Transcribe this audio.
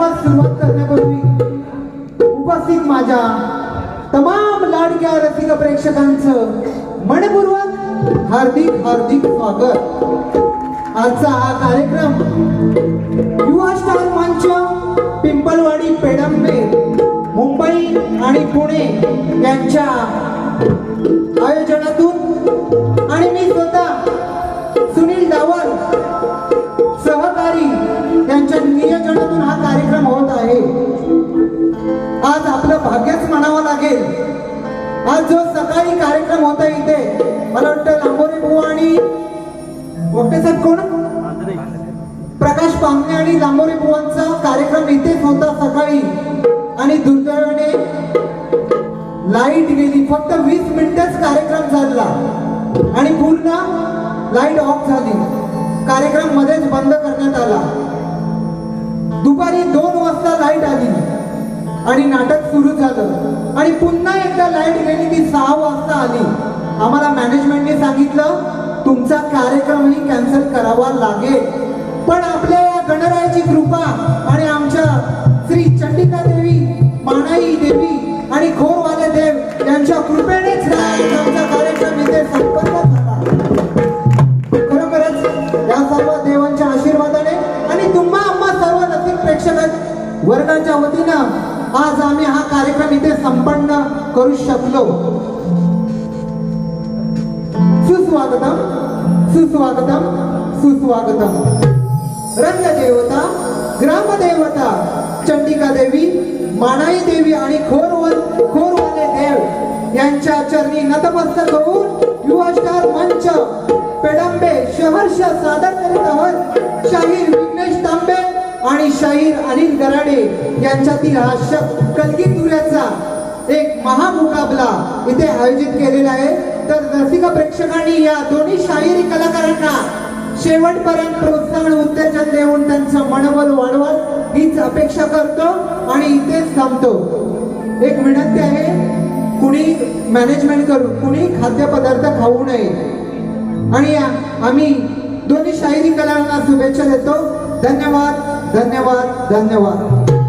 सुरुवात करण्यापूर्वी उपस्थित माझ्या तमाम लाडक्या रसिक प्रेक्षकांचं मनपूर्वक हार्दिक हार्दिक स्वागत. आजचा हा कार्यक्रम युवा स्टार मंच पिंपळवाडी पेडंबे मुंबई आणि पुणे यांच्या आयोजनातून आणि मी स्वतः भाग्यच म्हणावं लागेल. आज जो सकाळी कार्यक्रम होता इथे मला वाटतं लांबोरे भाऊ आणि गोपटे साहेब कोण? प्रकाश पांगणे आणि लांबोरे बुवांचा कार्यक्रम इथेच होता सकाळी. आणि दुर्दैवाने लाइट गेली फक्त वीस मिनिटच कार्यक्रम झाला. आणि पूर्ण लाइट ऑफ झाली. कार्यक्रम मध्येच बंद करण्यात आला. आणि नाटक सुरू झालं. आणि पुन्हा एकदा लाइट गेली ती सहा वाजता आली. आम्हाला मॅनेजमेंटने सांगितलं तुमचा कार्यक्रमही कॅन्सल करावा लागेल. पण आपल्या या गणरायाची कृपा आणि आमच्या श्री चंडिका देवी मानाई देवी आणि खोरवाले देव यांच्या कृपेनेच आमचा कार्यक्रम इथे संपन्न झाला. खरोखरच या सर्व देवांच्या आशीर्वादाने आणि तुम्हा आम्हा सर्व रसिक प्रेक्षक वर्गाच्या वतीनं आज आम्ही हा कार्यक्रम इथे संपन्न करू शकलो. सुस्वागतम सुस्वागतम सुस्वागतम. रंगदेवता ग्रामदेवता चंडिका देवी मानाई देवी आणि खोरवन खोरवाले देव यांच्या चरणी नतमस्तक होऊन युवा स्टार मंच पेडंबे शहर्ष सादर करीत आहोत. शाहीर अनिल गराडे यांच्यातील हा श कलगी एक महामुकाबला इथे आयोजित केलेला आहे. तर रसिका प्रेक्षकांनी या दोन्ही शाहिरी कलाकारांना शेवटपर्यंत प्रोत्साहन उत्तेजन देऊन त्यांचं मनोबल वाढवल हीच अपेक्षा करतो आणि इथेच थांबतो. एक विनंती आहे कुणी मॅनेजमेंट करून कुणी खाद्यपदार्थ खाऊ नये. आणि आम्ही दोन्ही शाहिरी कलाकारांना शुभेच्छा देतो. धन्यवाद धन्यवाद धन्यवाद.